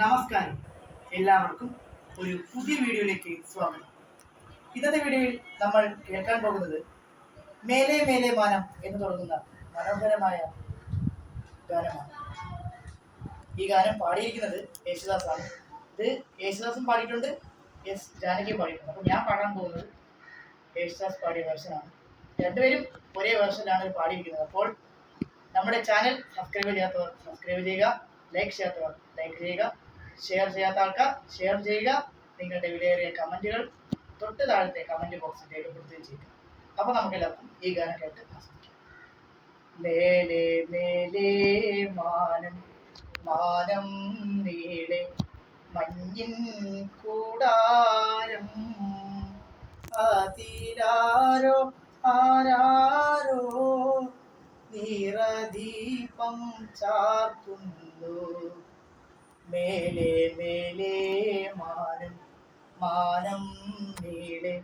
നമസ്കാരം. എല്ലാവർക്കും ഒരു പുതിയ വീഡിയോയിലേക്ക് സ്വാഗതം. ഇന്നത്തെ വീഡിയോയിൽ നമ്മൾ കേൾക്കാൻ പോകുന്നത് മേലെ മേലെ മാനം എന്ന് തുടങ്ങുന്ന മനോഹരമായ ഗാനമാണ്. ഈ ഗാനം പാടിയിരിക്കുന്നത് യേശുദാസാണ്. ഇത് യേശുദാസും പാടിയിട്ടുണ്ട് എസ് ജാനകിയും പാടിയിട്ടുണ്ട്. അപ്പോൾ ഞാൻ പാടാൻ പോകുന്നത് യേശുദാസ് പാടിയ വേർഷനാണ് രണ്ടുപേരും ഒരേ വേർഷനിലാണ് പാടിയിരിക്കുന്നത്. അപ്പോൾ നമ്മുടെ ചാനൽ സബ്സ്ക്രൈബ് ചെയ്യാത്തവർ സബ്സ്ക്രൈബ് ചെയ്യുക ലൈക്ക് ചെയ്യാത്തവർ ലൈക്ക് ചെയ്യുക. ഷെയർ ചെയ്യാത്ത ആൾക്കാർ ഷെയർ ചെയ്യുക. നിങ്ങളുടെ വിലയേറിയ കമന്റുകൾ തൊട്ട് താഴത്തെ കമന്റ് ബോക്സിൽ രേഖപ്പെടുത്തുകയും ചെയ്യുക. അപ്പോൾ നമുക്ക് എല്ലാവർക്കും ഈ ഗാനം കേട്ട് ആസ്വദിക്കാം. മാനം മഞ്ഞിൻ കൂടാരം. അതിലാരോ ആരാരോ നിറദീപം ചാർത്തുന്നു. മേലെ മേലെ മാനം മാനം മേലെ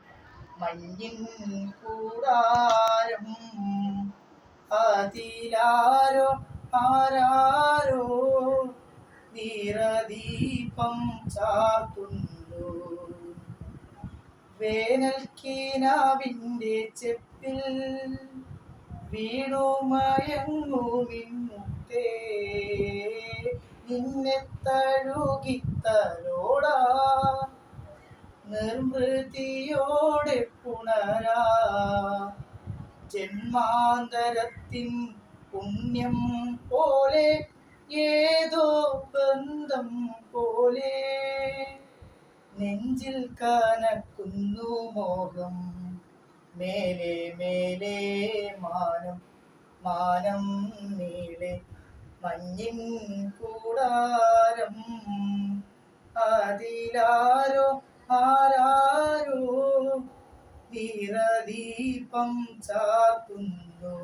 മഞ്ഞിൻ കൂടാരം. അതിലാരോ ആരാരോ നിറദീപം ചാർത്തുന്നു. വേനൽക്കീനാവിന്റെ ചെപ്പിൽ വീണുമയങ്ങുമിന്നേ നിന്നെ തഴുകിത്തലോടാ നിർമൃതിയോടെ പുണരാ. ജന്മാന്തരത്തിൻ പുണ്യം പോലെ ഏതോ ബന്ധം പോലെ. നെഞ്ചിൽ കനക്കുന്നു മോഹം മേലെ മേലെ മാനം മാനം നീളെ. മഞ്ഞിൻ കൂടാരം അതിലാരോ ആരാരോ വീരദീപം ചാക്കുന്നു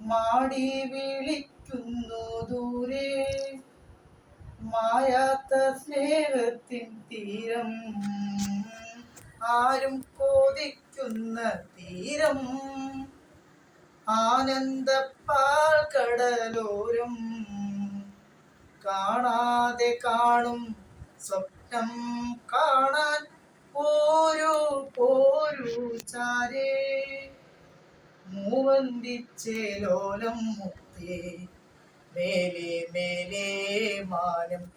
മാടി വിളിക്കുന്നു ദൂരെ. മായാത്ത സ്നേഹത്തിൻ തീരം. ആരും കോതിക്കുന്ന തീരം. ആനന്ദപ്പാൽ കടലോരം കാണാതെ കാണും സ്വപ്നം കാണാൻ പോരൂ പോരൂ ചാരേ. മൂവന്തിച്ചേലോലം മുത്തേ മേലെ മേലെ മാനം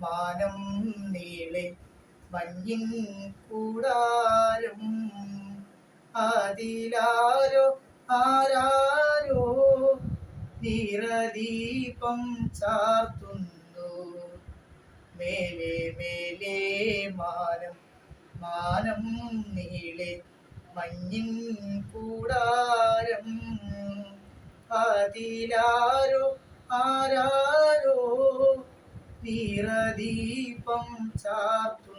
മാനം നീളെ മഞ്ഞിൻ കൂടാരം. അതിലാരോ ആരാരോ നിറദീപം ചാർത്തുന്നു. മേലെ മേലെ മാനം മാനം നീളെ മഞ്ഞിൻ കൂടാരം. അതിലാരോ ആരാരോ നിറദീപം ചാർത്തു